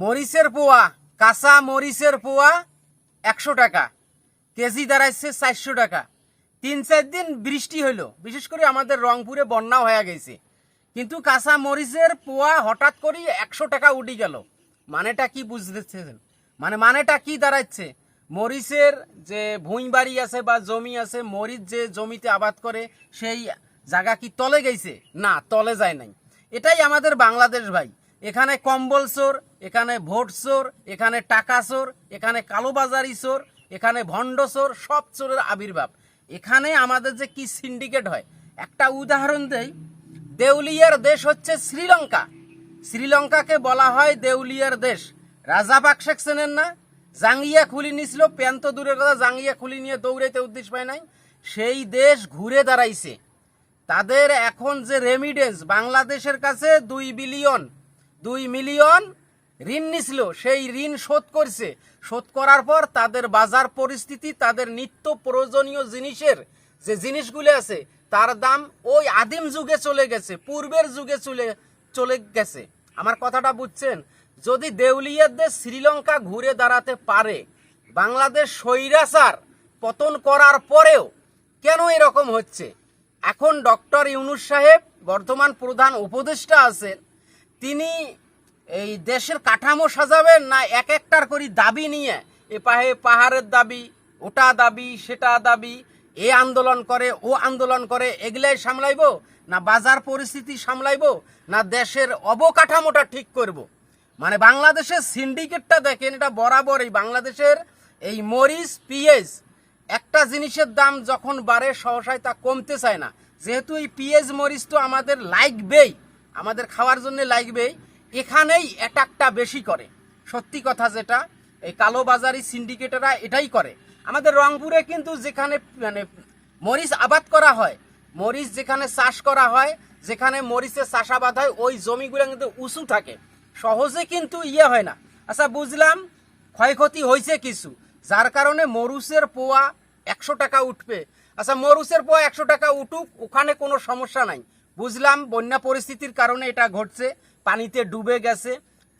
মরিচের পোয়া, কাঁচা মরিচের পোয়া একশো টাকা, কেজি দাঁড়াইছে চারশো টাকা। তিন চার দিন বৃষ্টি হইল, বিশেষ করে আমাদের রংপুরে বন্যা হয়ে গেছে। কিন্তু কাঁচা মরিচের পোয়া হঠাৎ করে একশো টাকা উঠে গেল। মানেটা কি বুঝতেছেন মানে মানেটা কি দাঁড়াচ্ছে মরিচের যে ভুঁই বাড়ি আছে বা জমি আছে, মরিচ যে জমিতে আবাদ করে, সেই জায়গা কি তলে গেছে? না, তলে যায় নাই। এটাই আমাদের বাংলাদেশ ভাই। এখানে কম্বল চোর, এখানে ভোট চোর, এখানে টাকা চোর, এখানে কালোবাজারি চোর, এখানে ভণ্ড চোর, সব চোরের আবির্ভাব। এখানে আমাদের যে কি সিন্ডিকেট হয়? একটা উদাহরণ দেই। দেউলিয়ার দেশ হচ্ছে শ্রীলঙ্কা। শ্রীলঙ্কাকে বলা হয় দেউলিয়ার দেশ। রাজা পাকশেক চেনেন না? জাঙ্গিয়া খুলি নিছিল প্যান তো দূরের কথা জাঙ্গিয়া খুলি নিয়ে দৌড়াইতে উদ্দেশ্য পায় নাই। সেই দেশ ঘুরে দাঁড়াইছে। তাদের এখন যে রেমিডেন্স বাংলাদেশের কাছে দুই বিলিয়ন দুই মিলিয়ন ঋণ নিছিল, সেই ঋণ শোধ করছে। শোধ করার পর তাদের বাজার পরিস্থিতি, তাদের নিত্য প্রয়োজনীয় জিনিসের যে জিনিসগুলো আছে, তার দাম ওই আদিম যুগে চলে গেছে, পূর্বের যুগে চলে চলে গেছে। আমার কথাটা বুঝছেন? যদি দেউলিয়ার দেশ শ্রীলঙ্কা ঘুরে দাঁড়াতে পারে, বাংলাদেশ স্বৈরাচার পতন করার পরেও কেন এরকম হচ্ছে? এখন ডক্টর ইউনুস সাহেব বর্তমান প্রধান উপদেষ্টা আছেন তিনি এই দেশের কাঠামো সাজাবেন না এক একটার করে দাবি নিয়ে, এ পাহে পাহাড়ের দাবি, ওটা দাবি, সেটা দাবি, এ আন্দোলন করে, ও আন্দোলন করে, এগুলাই সামলাইবো? না বাজার পরিস্থিতি সামলাইবো? না দেশের অবকাঠামোটা ঠিক করব। মানে বাংলাদেশের সিন্ডিকেটটা দেখেন, এটা বরাবরই বাংলাদেশের এই মরিচ পিএস একটা জিনিসের দাম যখন বাড়ে, সহসায় তা কমতে চায় না। যেহেতু এই পিএস মরিচ তো আমাদের লাগবেই। আমাদের খাওয়ার জন্য লাগবেই এখানেই অ্যাটাকটা বেশি করে। সত্যি কথা যেটা, এই কালোবাজারি সিন্ডিকেটেরা এটাই করে। আমাদের রংপুরে কিন্তু যেখানে মানে মরিচ আবাদ করা হয়, মরিচ যেখানে চাষ করা হয়, যেখানে মরিচের চাষাবাদ হয়, ওই জমিগুলো কিন্তু উঁচু থাকে। সহজে কিন্তু ইয়ে হয় না। আচ্ছা বুঝলাম, ক্ষয়ক্ষতি হয়েছে কিছু। যার কারণে মরুচের পোয়া একশো টাকা উঠবে। আচ্ছা মরুচের পোয়া একশো টাকা উঠুক, ওখানে কোনো সমস্যা নাই। বুঝলাম বন্যা পরিস্থিতির কারণে এটা ঘটছে, পানিতে ডুবে গেছে,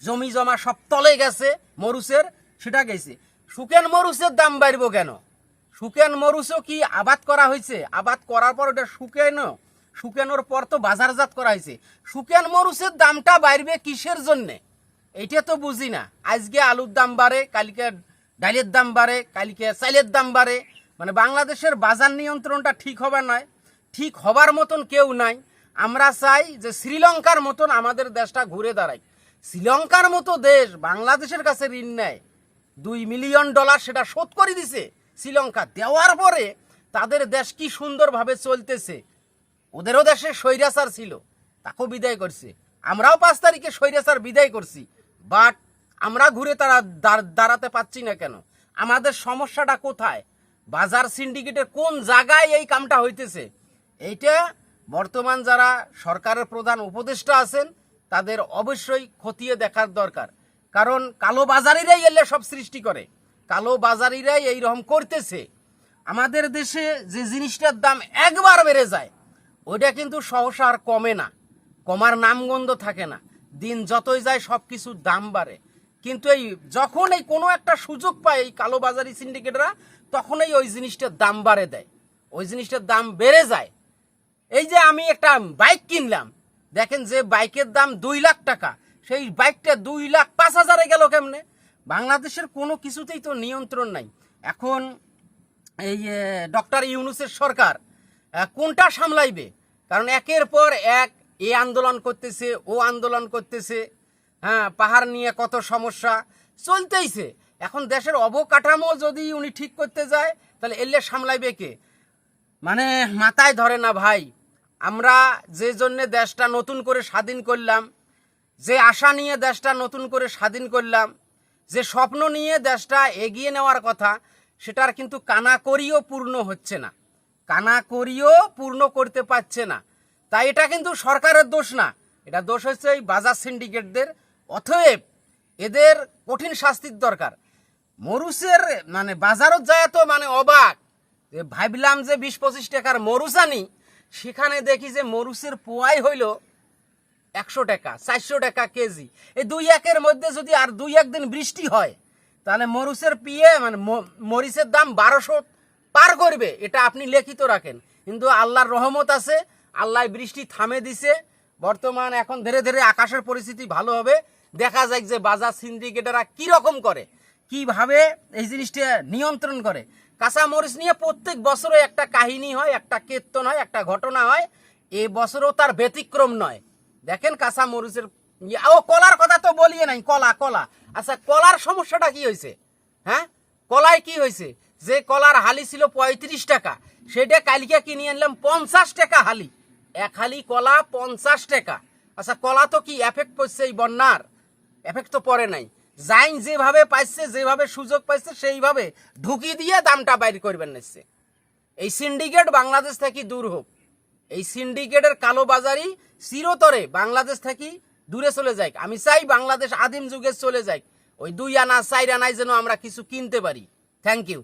জমি জমা সব তলে গেছে মরুচের সেটা গেছে। শুকেন মরুচের দাম বাড়বো কেন? শুকেন মরুচও কি আবাদ করা হয়েছে? আবাদ করার পর ওটা শুকেনো শুকানোর পর তো বাজারজাত করা হয়েছে। শুকেন মরুচের দামটা বাড়বে কিসের জন্যে? এটা তো বুঝি না। আজকে আলুর দাম বাড়ে, কালকে ডালের দাম বাড়ে, কালকে চাইলের দাম বাড়ে। মানে বাংলাদেশের বাজার নিয়ন্ত্রণটা ঠিক হবে নয়। ঠিক হবার মতন কেউ নাই। আমরা চাই যে শ্রীলঙ্কার মতন আমাদের দেশটা ঘুরে দাঁড়ায় শ্রীলঙ্কার মতো দেশ বাংলাদেশের কাছে ঋণ নেয়। দুই মিলিয়ন ডলার সেটা শোধ করে দিছে শ্রীলঙ্কা। দেওয়ার পরে তাদের দেশ কি সুন্দরভাবে চলতেছে? ওদেরও দেশে স্বৈরাচার ছিল, তাকেও বিদায় করছে। আমরাও পাঁচ তারিখে স্বৈরাচার বিদায় করছি, বাট আমরা ঘুরে তারা দাঁড়- দাঁড়াতে পাচ্ছি না কেন? আমাদের সমস্যাটা কোথায়? বাজার সিন্ডিকেটের কোন জায়গায় এই কামটা হইতেছে? এইটা বর্তমান যারা সরকারের প্রধান উপদেষ্টা আছেন, তাদের অবশ্যই খতিয়ে দেখার দরকার। কারণ কালো বাজারিরাই এলে সব সৃষ্টি করে। কালো বাজারিরাই এইরকম করতেছে। আমাদের দেশে যে জিনিসটার দাম একবার বেড়ে যায়, ওইটা কিন্তু সহসা আর কমে না। কমার নামগন্ধ থাকে না। দিন যতই যায় সব কিছুর দাম বাড়ে। কিন্তু এই যখন এই কোনো একটা সুযোগ পায় এই কালোবাজারি সিন্ডিকেটরা, তখনই ওই জিনিসটার দাম বাড়ে দেয়। ওই জিনিসটার দাম বেড়ে যায়। এই যে আমি একটা বাইক কিনলাম, দেখেন যে বাইকের দাম দুই লাখ টাকা। সেই বাইকটা দুই লাখ পাঁচ হাজারে গেল কেমনে? বাংলাদেশের কোনো কিছুতেই তো নিয়ন্ত্রণ নাই। এখন এই ডক্টর ইউনুসের সরকার কোনটা সামলাইবে? কারণ একের পর এক এ আন্দোলন করতেছে, ও আন্দোলন করতেছে। হ্যাঁ পাহাড় নিয়ে কত সমস্যা চলতেইছে। এখন দেশের অবকাঠামো যদি উনি ঠিক করতে যায়, তাহলে এলে সামলাইবে কে? মানে মাথায় ধরে না ভাই। আমরা যে জন্যে দেশটা নতুন করে স্বাধীন করলাম, যে আশা নিয়ে দেশটা নতুন করে স্বাধীন করলাম, যে স্বপ্ন নিয়ে দেশটা এগিয়ে নেওয়ার কথা, সেটার কিন্তু কানা করিও পূর্ণ হচ্ছে না। কানা করিও পূর্ণ করতে পারছে না। তাই এটা কিন্তু সরকারের দোষ না। এটা দোষ হচ্ছে এই বাজার সিন্ডিকেটদের। অতএব এদের কঠিন শাস্তির দরকার। মরুচের মানে বাজারত যায় তো মানে অবাক। ভাবলাম যে বিশ পঁচিশ টাকার মরুচ আনি সেখানে দেখি যে মরুচের পোয়াই হইল একশো টাকা, চারশো টাকা কেজি। এই দুই একের মধ্যে যদি আর দুই একদিন বৃষ্টি হয়, তাহলে মরুচের পিয়ে মানে মরিচের দাম বারোশো পার করবে, এটা আপনি লিখিত রাখেন। কিন্তু আল্লাহর রহমত আছে, আল্লাহ বৃষ্টি থামে দিছে, বর্তমান এখন ধীরে ধীরে আকাশের পরিস্থিতি ভালো হবে, দেখা যায় যে বাজার সিন্ডিকেটেরা কি রকম করে। কীভাবে এই জিনিসটা নিয়ন্ত্রণ করে? কাঁচা মরিচ নিয়ে প্রত্যেক বছরে একটা কাহিনী হয়, একটা কীর্তন হয়, একটা ঘটনা হয়। এ বছরও তার ব্যতিক্রম নয়। দেখেন কাঁচা মরিচের ইয়ে- ও, কলার কথা তো বলিয়ে নাই। কলা কলা। আচ্ছা কলার সমস্যাটা কি হয়েছে? হ্যাঁ? কলায় কি হয়েছে? যে কলার হালি ছিল পঁয়ত্রিশ টাকা, সেটা কালকে কিনে আনলাম পঞ্চাশ টাকা হালি। এক হালি কলা পঞ্চাশ টাকা। আচ্ছা কলা তো কি এফেক্ট পড়ছে এই বন্যার? এফেক্ট তো পড়ে নাই। জাইন যেভাবে পাইছে, যেভাবে সুযোগ পাইছে, সেইভাবে ঢুকি দিয়ে দামটা বাইর করবেন নিচ্ছে এই সিন্ডিকেট বাংলাদেশ থেকে দূর হোক। এই সিন্ডিকেটের কালোবাজারি চিরতরে বাংলাদেশ থেকে দূরে চলে যায় আমি চাই বাংলাদেশ আদিম যুগে চলে যাক। ওই দুই আনা, চার আনায় যেন আমরা কিছু কিনতে পারি। Thank you